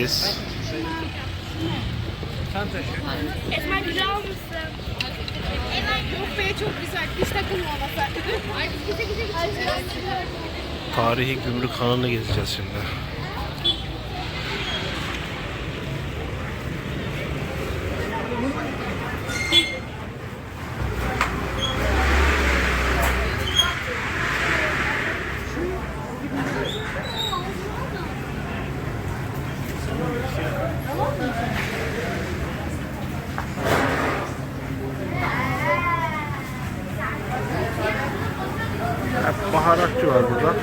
Şanlıurfa'dayız. Esmer güzel olmuşsun. Evet. Yok be çok güzel. Hiç takılmaması. Ay bize güzel Tarihi gümrük hanını gezeceğiz şimdi. Hep baharatçı var burada.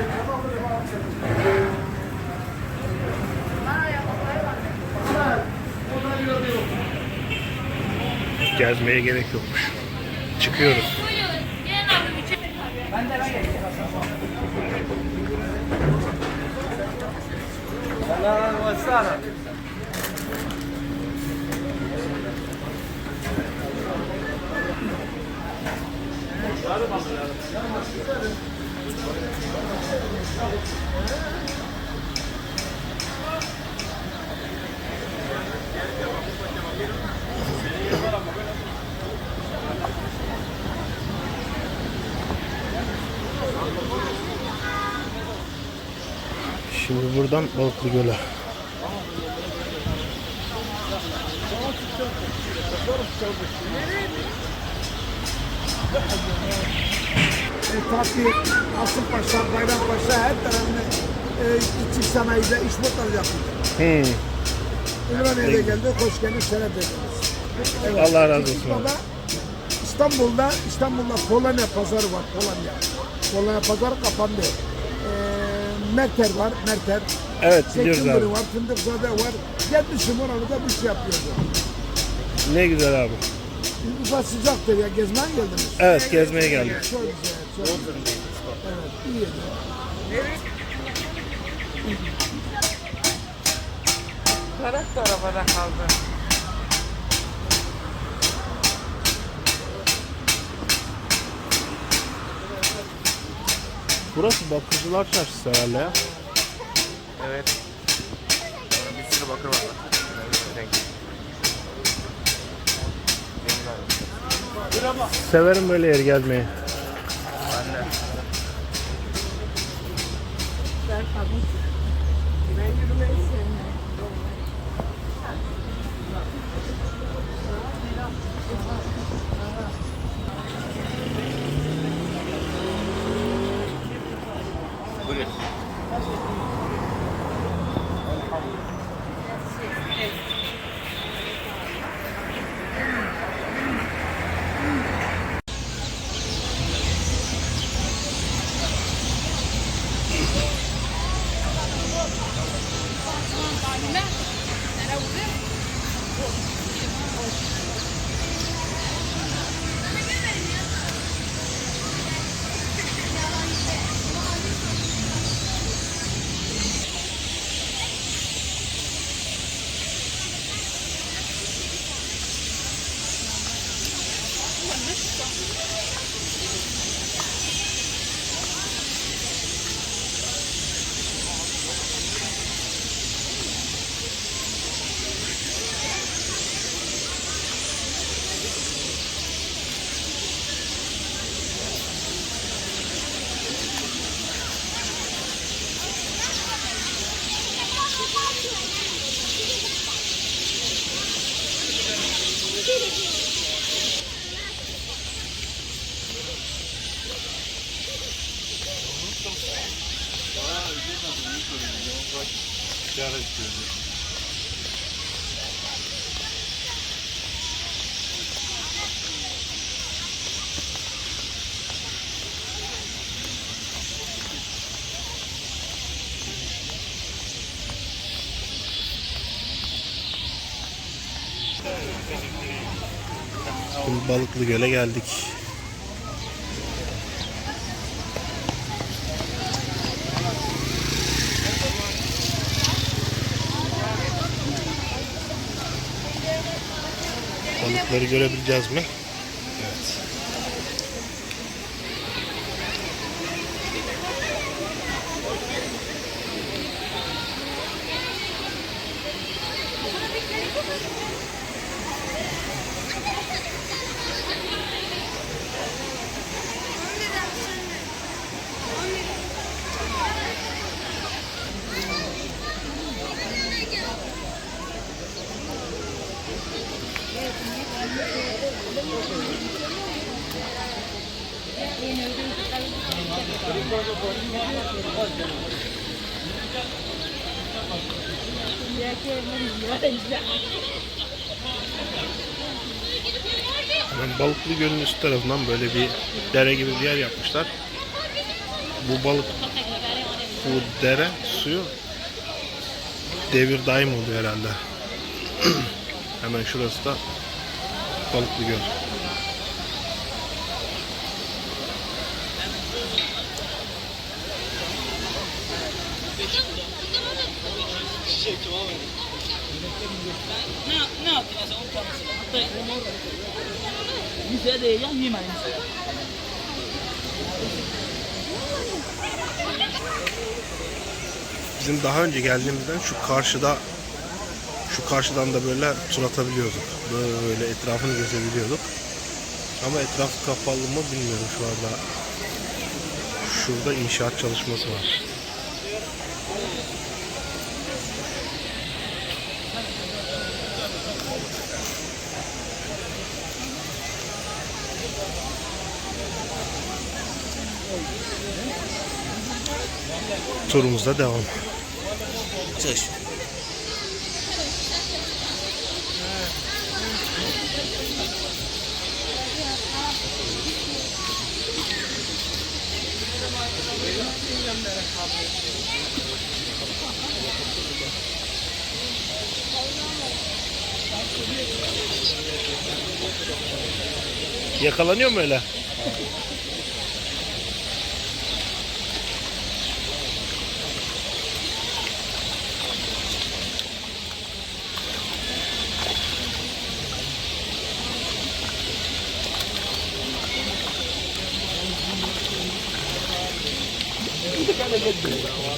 Gezmeye gerek yokmuş. Çıkıyoruz. Şimdi buradan Balıklı Göl'e. e, Fatih, Asılpaşa, Bayrampaşa her tarafını e, içi sanayide iş mutlaka yapıyor. Hmm. Ümraniye'de geldi, hoş geldin, şeref verdiniz. Allah razı olsun. Baba, İstanbul'da, İstanbul'da Polonya pazarı var, Polonya. Polonya pazarı kapandı. Merter var, Merter. Evet biliyoruz Zeytinburnu abi. var, Fındıkzade var. Gelmişim orada da bir şey yapıyordu. Ne güzel abi. Ufak sıcaktır ya, gezmeye geldiniz. Evet gezmeye geldik. Çok güzel, çok güzel. Evet, iyi yedi. Tarak da arabada kaldı. Burası Bakıcılar Çarşısı herhalde ya. Evet. Bir sürü bakır var. Severim böyle yer gelmeyi. Ben de. Şimdi Balıklı Göl'e geldik. Balıkları görebileceğiz mi? Hemen Balıklı Gölü'nün üst tarafından böyle bir dere gibi bir yer yapmışlar. Bu balık, bu dere suyu devir daim oluyor herhalde. Hemen şurası da Balıklı Göl. Bizim daha önce geldiğimizden şu karşıda şu karşıdan da böyle tur atabiliyorduk. Böyle etrafını gezebiliyorduk. Ama etraf kapalı mı bilmiyorum şu anda. Şurada inşaat çalışması var. Turumuzda devam. Çalış. Yakalanıyor mu öyle? جدا جدا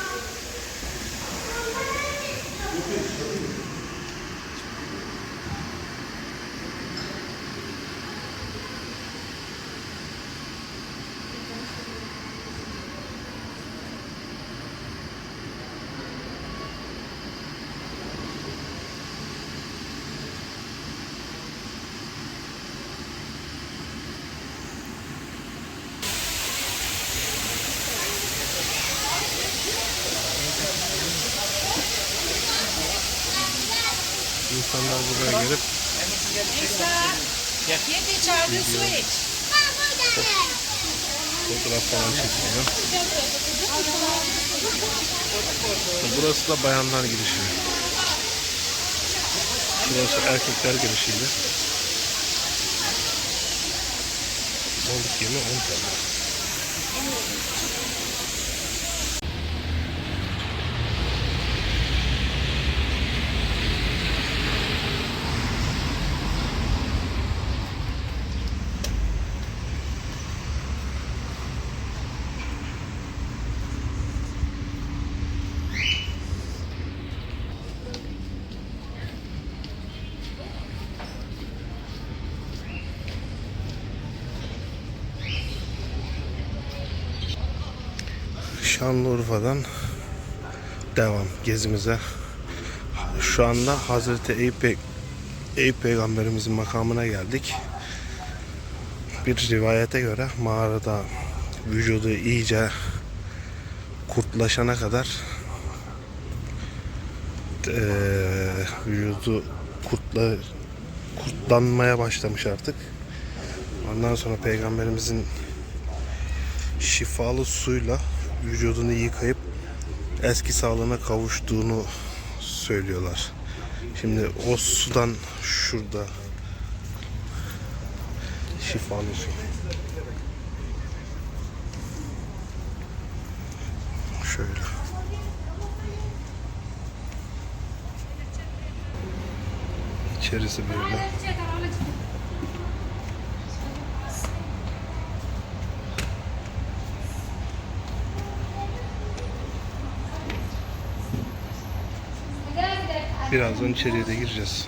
İnsanlar buraya gelip Yedi içeride su iç. fotoğraf falan çekiliyor. Burası da bayanlar girişi. Şurası erkekler girişiydi. Balık yemi 10 TL. Şanlıurfa'dan devam gezimize. Şu anda Hazreti Eyüp, Eyüp Peygamberimizin makamına geldik. Bir rivayete göre mağarada vücudu iyice kurtlaşana kadar eee, vücudu kurtla, kurtlanmaya başlamış artık. Ondan sonra peygamberimizin şifalı suyla vücudunu yıkayıp eski sağlığına kavuştuğunu söylüyorlar. Şimdi o sudan şurada şifalı su. Şöyle. İçerisi böyle. Birazdan içeriye de gireceğiz.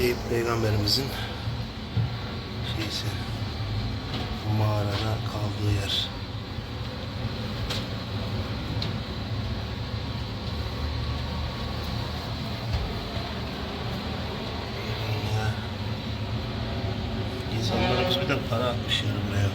Eyüp peygamberimizin şeysi bu mağarada kaldığı yer. Ya. De para atmış yani buraya.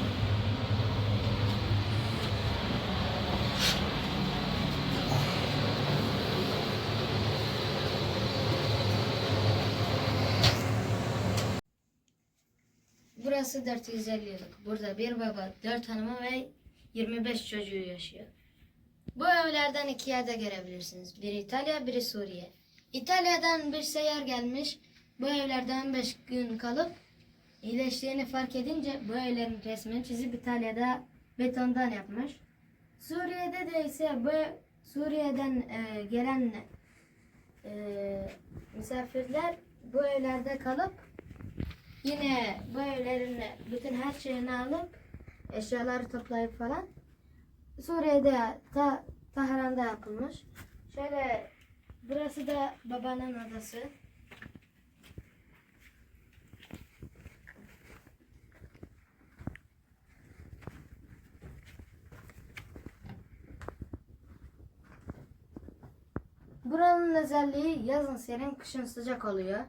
Burası 450 yıllık. Burada bir baba, 4 hanımı ve 25 çocuğu yaşıyor. Bu evlerden iki yerde görebilirsiniz. Biri İtalya, biri Suriye. İtalya'dan bir seyyar gelmiş. Bu evlerde 15 gün kalıp iyileştiğini fark edince bu evlerin resmini çizip İtalya'da betondan yapmış. Suriye'de de ise bu Suriye'den e, gelen e, misafirler bu evlerde kalıp Yine bu evlerin bütün her şeyini alıp eşyaları toplayıp falan Suriye'de ta, Tahran'da yapılmış. Şöyle burası da babanın odası. Buranın özelliği yazın serin, kışın sıcak oluyor.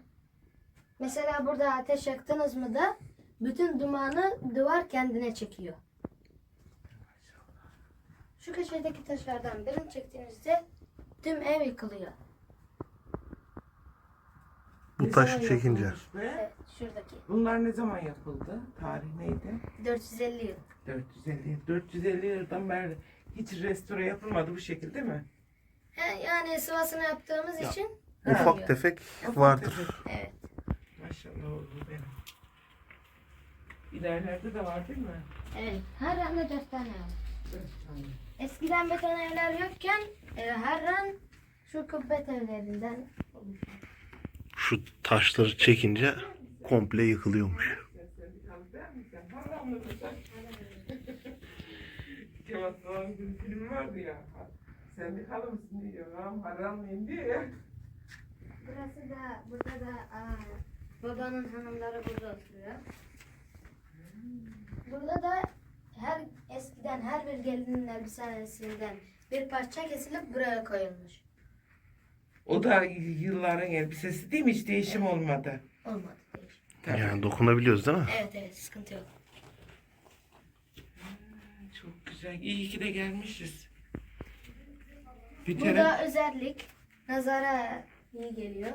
Mesela burada ateş yaktınız mı da bütün dumanı duvar kendine çekiyor. Şu köşedeki taşlardan birini çektiğinizde tüm ev yıkılıyor. Bu taşı zaman çekince. yapılmış be? Evet, şuradaki. Bunlar ne zaman yapıldı? Tarih neydi? 450 yıl. 450. 450 yıldan beri hiç restore yapılmadı bu şekilde mi? He, Yani sıvasını yaptığımız için Ufak kalmıyor. tefek Ufak vardır. tefek. Evet. Maşallah oldu benim. İlerlerde de var değil mi? Evet. Her randa dört tane var. Eskiden beton evler yokken e, her ran şu kubbet evlerinden. Şu taşları çekince komple yıkılıyormuş. Sunal'ın bir filmi vardı ya. Sendikalı mısın diyor. Haram haram mıyım diyor ya. Burası da burada da aa, babanın hanımları burada oturuyor. Burada da her eskiden her bir gelinin elbisesinden bir parça kesilip buraya koyulmuş. O da yılların elbisesi değil mi? Hiç değişim olmadı. Olmadı değil. Tabii. Yani dokunabiliyoruz değil mi? Evet evet sıkıntı yok. Çok güzel. İyi ki de gelmişiz. Bir Bu da özellik. Nazara iyi geliyor.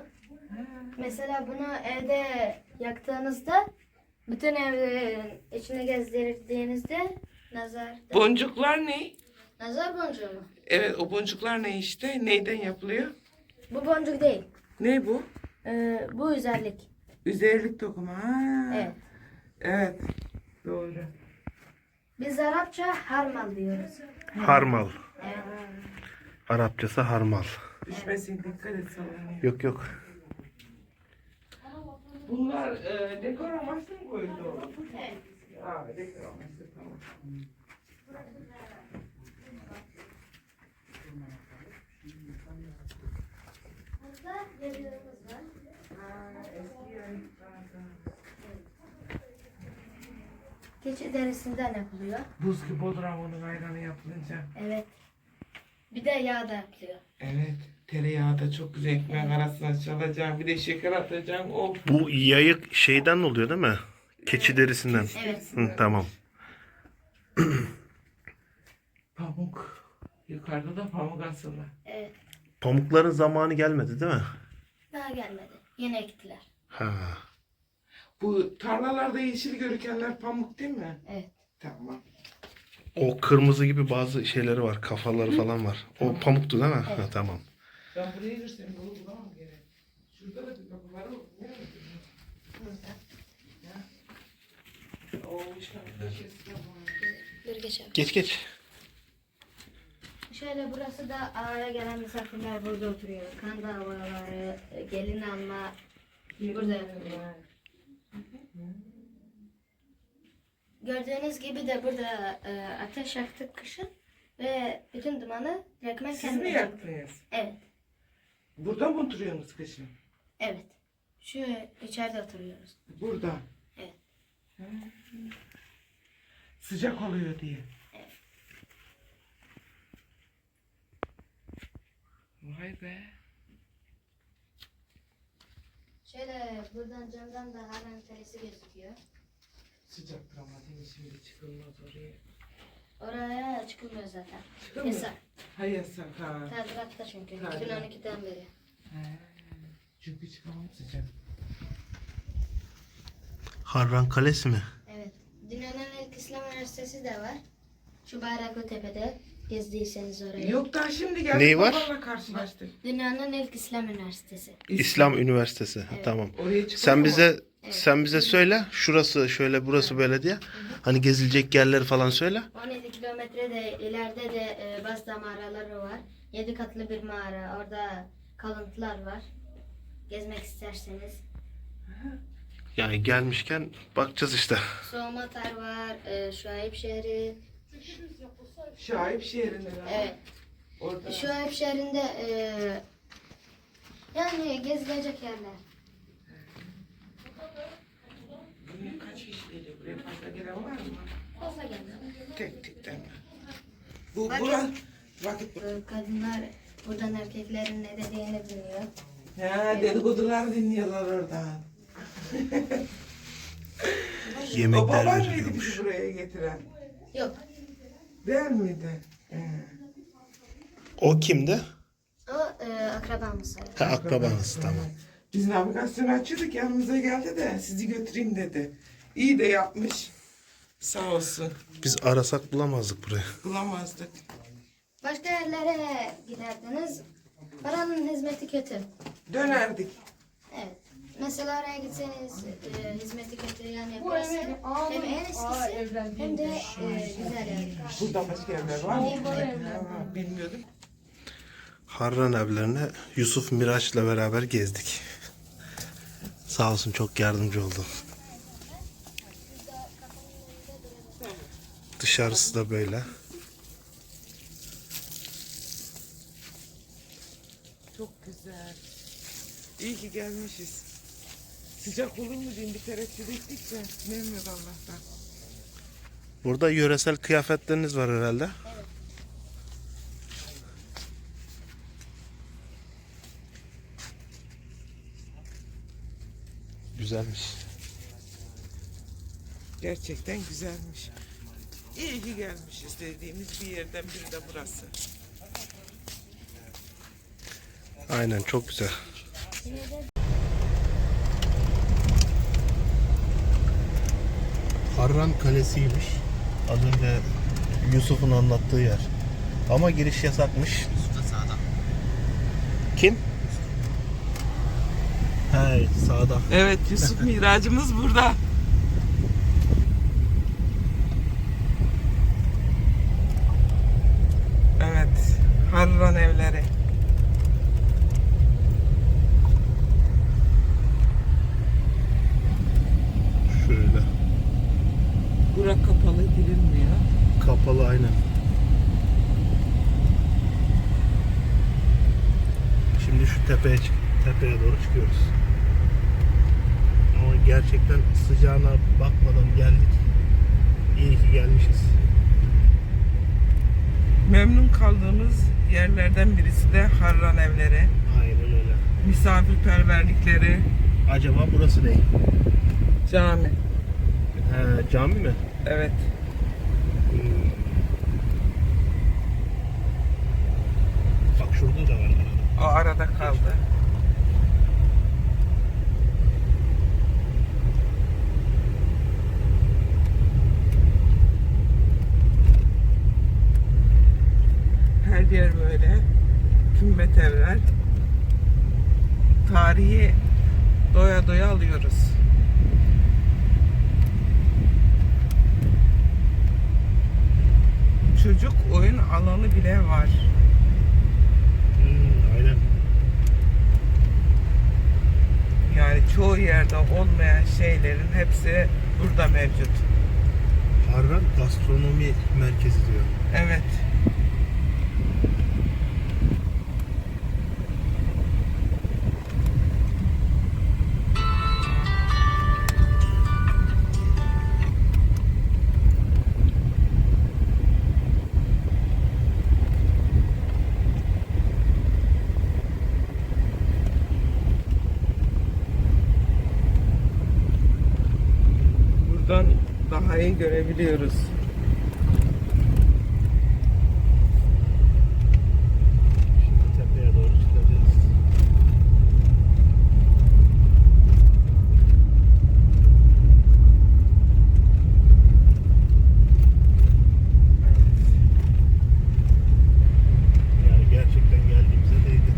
Mesela bunu evde yaktığınızda bütün evin içine gezdirdiğinizde nazar Boncuklar ne? nazar boncuğu mu? Evet o boncuklar ne işte? Neyden yapılıyor? Bu boncuk değil. Ne bu? Ee, bu özellik. Üzerlik dokuma. Ha. Evet. Evet. Doğru. Biz Arapça harmal diyoruz. Harmal. Evet. Arapçası harmal. Düşmesin dikkat et sallanıyor. Yok yok. Bunlar e, dekor amaçlı mı koyuldu? Evet. Ha, dekor amaçlı tamam. Keçi derisinden yapılıyor. Buz gibi olur ama onun ayranı yapılınca. Evet. Bir de yağ da yapılıyor. Evet. Tereyağı da çok güzel ekmek arasına çalacağım. Bir de şeker atacağım. Of. Bu yayık şeyden oluyor değil mi? Keçi derisinden. Evet. Hı, tamam. Pamuk. Yukarıda da pamuk asılı. Evet. Pamukların zamanı gelmedi değil mi? Daha gelmedi. Yeni ektiler. Ha. Bu tarlalarda yeşil görükenler pamuk değil mi? Evet. Tamam. O kırmızı gibi bazı şeyleri var. Kafaları falan var. O pamuktu değil mi? Ha, tamam. Ben buraya girsem yolu bulamam gene. Şurada da bir kapı var ama. Bir geçelim. Geç geç. Şöyle burası da ağaya gelen misafirler burada oturuyor. Kan davaları, gelin alma burada yapılıyor. Gördüğünüz gibi de burada e, ateş yaktık kışın ve bütün dumanı direktmen Siz mi yaktınız? Evet, Burada mı oturuyorsunuz kışın? evet. Şu içeride oturuyoruz. Burada. Evet. Hı. Sıcak oluyor diye. Evet. Vay be. Şöyle buradan camdan da Harran Kalesi gözüküyor. Sıcaktır ama değil? Şimdi çıkılmaz oraya. Oraya çıkılmıyor zaten. Çıkılmıyor. Yasak. Ha yasak ha. Tadilatta çünkü. Tadilat. 2012'den beri. He. Çünkü çıkamam sıcak. Harran Kalesi mi? Evet. Dünyanın ilk İslam Üniversitesi de var. Şu Bayraklı Tepe'de gezdiyseniz orayı. Yok daha şimdi geldik. Neyi var? Karşılaştık. Dünyanın ilk İslam Üniversitesi. İslam Üniversitesi. Ha, Tamam. Oraya çıkalım Sen mı? Bize sen bize söyle. Şurası şöyle burası böyle diye. Hani gezilecek yerleri falan söyle. 17 kilometre de ileride de e, Bazda mağaraları var. 7 katlı bir mağara. Orada kalıntılar var. Gezmek isterseniz. Yani gelmişken bakacağız işte. Soğumatar var. E, Şuayip şehri. Şahip şehrinde. Evet. Orada. Şuayip şehrinde e, yani gezilecek yerler. Gelen var mı? Tek mi? Bu Vakit- bura vakit. E, Kadınlar buradan erkeklerin ne dediğini dinliyor. Ha dedikodular dinliyorlar oradan. O Yemekler baban mıydı veriliyormuş. bizi buraya getiren? Yok. Değil miydi? He. O kimdi? O e, akrabamız sayılır. Ha akrabanız tamam. Biz navigasyonu açıyorduk yanımıza geldi de sizi götüreyim dedi. İyi de yapmış. Sağ olsun. Biz arasak bulamazdık burayı. Bulamazdık. Başka yerlere giderdiniz. Paranın hizmeti kötü. Dönerdik. Evet. Mesela oraya gitseniz e, hizmeti kötü yani burası hem en eskisi hem de e, güzel yani. Burada başka yerler var mı? Ha, bilmiyordum. Harran evlerine Yusuf Miraç'la beraber gezdik. Sağ olsun çok yardımcı oldu. Dışarısı da böyle. Çok güzel. İyi ki gelmişiz. Sıcak olur mu diyeyim bir tereddüt ettik de memnun Allah'tan. Burada yöresel kıyafetleriniz var herhalde. Güzelmiş. Gerçekten güzelmiş. İyi ki gelmişiz dediğimiz bir yerden biri de burası. Aynen çok güzel. Harran Kalesi'ymiş. Az önce Yusuf'un anlattığı yer. Ama giriş yasakmış. Yusuf da sağda. Kim? He sağda. Evet Yusuf miracımız burada. Evet. Harran evleri. Şöyle. Burak kapalı girilmiyor. Kapalı aynen. Şimdi şu tepeye çık tepeye doğru çıkıyoruz. Ama gerçekten sıcağına bakmadan geldik. İyi ki gelmişiz. Memnun kaldığımız yerlerden birisi de Harran evleri. Aynen öyle. Misafirperverlikleri, Acaba burası ne? cami. He, cami mi? Evet. Hmm. Bak şurada da var arada. O arada kaldı. Her yer böyle. Kümbet evler. Tarihi doya doya alıyoruz. Çocuk oyun alanı bile var. Hmm, aynen. Yani çoğu yerde olmayan şeylerin hepsi burada mevcut. Harran gastronomi merkezi diyor. Evet. İyi görebiliyoruz. Şimdi tepeye doğru çıkacağız. Yani gerçekten geldiğimize değdi.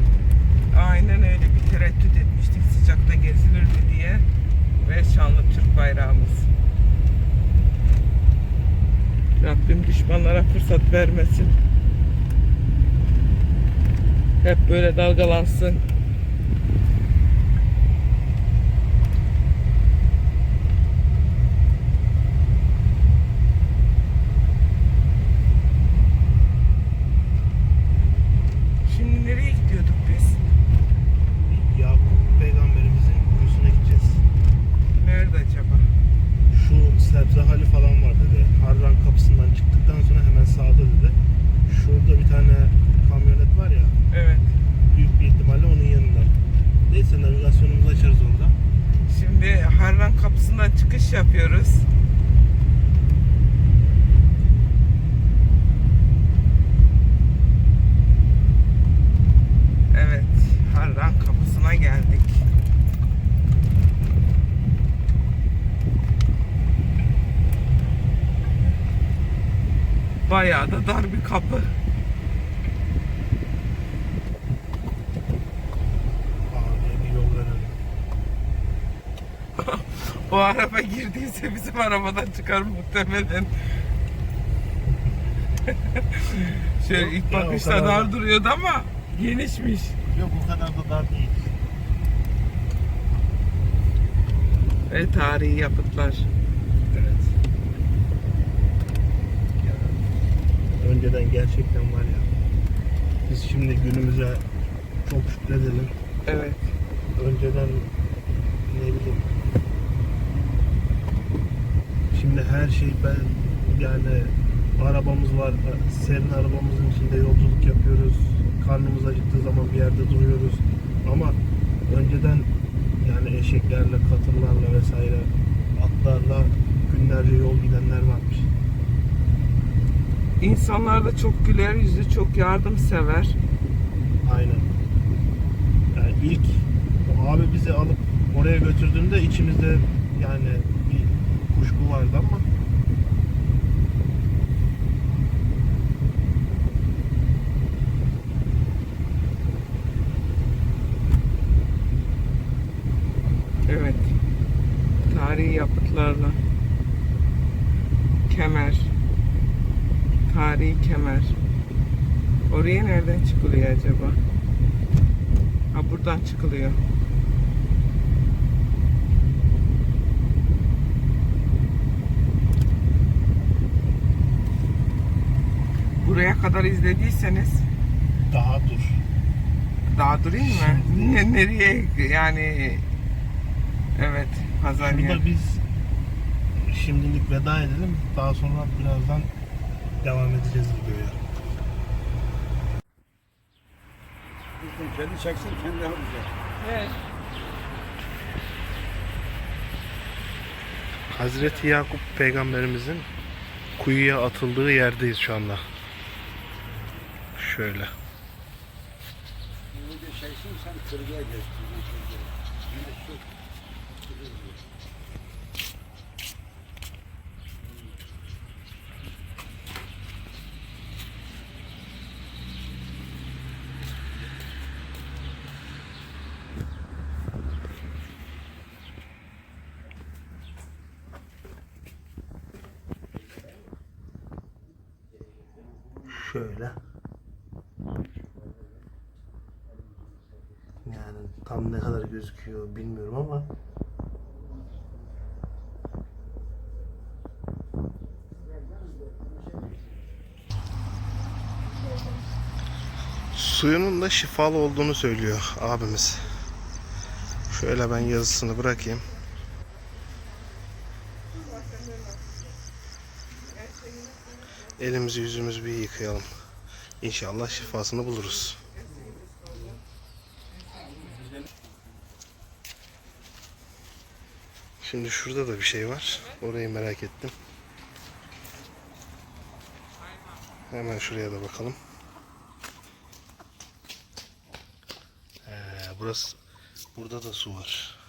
Aynen öyle bir tereddüt etmiştik sıcakta gezilir mi diye ve şanlı Türk bayrağımız. Rabbim düşmanlara fırsat vermesin. Hep böyle dalgalansın. Şimdi nereye gidiyorduk biz? Yakup peygamberimizin kuyusuna gideceğiz. Nerede acaba? Şu sebze hali falan var dedi. Harran kapısından çıktıktan sonra hemen sağda dedi. Şurada bir tane kamyonet var ya. Evet. Büyük bir ihtimalle onun yanında. Neyse navigasyonumuzu açarız orada. Şimdi Harran kapısından çıkış yapıyoruz. Evet, Harran kapısına geldik. Bayağı da dar bir kapı. O araba girdiyse bizim arabadan çıkar muhtemelen. Şöyle Yok ilk ya, bakışta kadar dar da. duruyordu ama genişmiş. Yok o kadar da dar değil. Ve tarihi yapıtlar. Evet. Yani önceden gerçekten var ya. Biz şimdi günümüze çok şükredelim. Evet. Önceden ne bileyim. Şimdi her şey ben yani arabamız var. Serin arabamızın içinde yolculuk yapıyoruz. Karnımız acıktığı zaman bir yerde duruyoruz. Ama önceden yani eşeklerle, katırlarla vesaire atlarla günlerce yol gidenler varmış. İnsanlar da çok güler yüzlü, çok yardımsever. Aynen. Yani ilk o abi bizi alıp oraya götürdüğünde içimizde yani bir kuşku vardı ama Evet. Tarihi yapıtlarla. Kemer. Tarihi kemer. Oraya nereden çıkılıyor acaba? Ha buradan çıkılıyor. Buraya kadar izlediyseniz daha dur. daha durayım mı? Ne- Nereye yani Evet pazar yer. Şurada biz şimdilik veda edelim. Daha sonra birazdan devam edeceğiz videoya. Kendi çeksin kendi alacak. He. Hazreti Yakup peygamberimizin kuyuya atıldığı yerdeyiz şu anda. Şöyle. Bunu çeksin sen kırgıya geçtin. Tam ne kadar gözüküyor bilmiyorum ama Suyunun da şifalı olduğunu söylüyor abimiz. Şöyle ben yazısını bırakayım. Elimizi yüzümüzü bir yıkayalım. İnşallah şifasını buluruz. Şimdi şurada da bir şey var. Orayı merak ettim. Hemen şuraya da bakalım. Ee, burası burada da su var.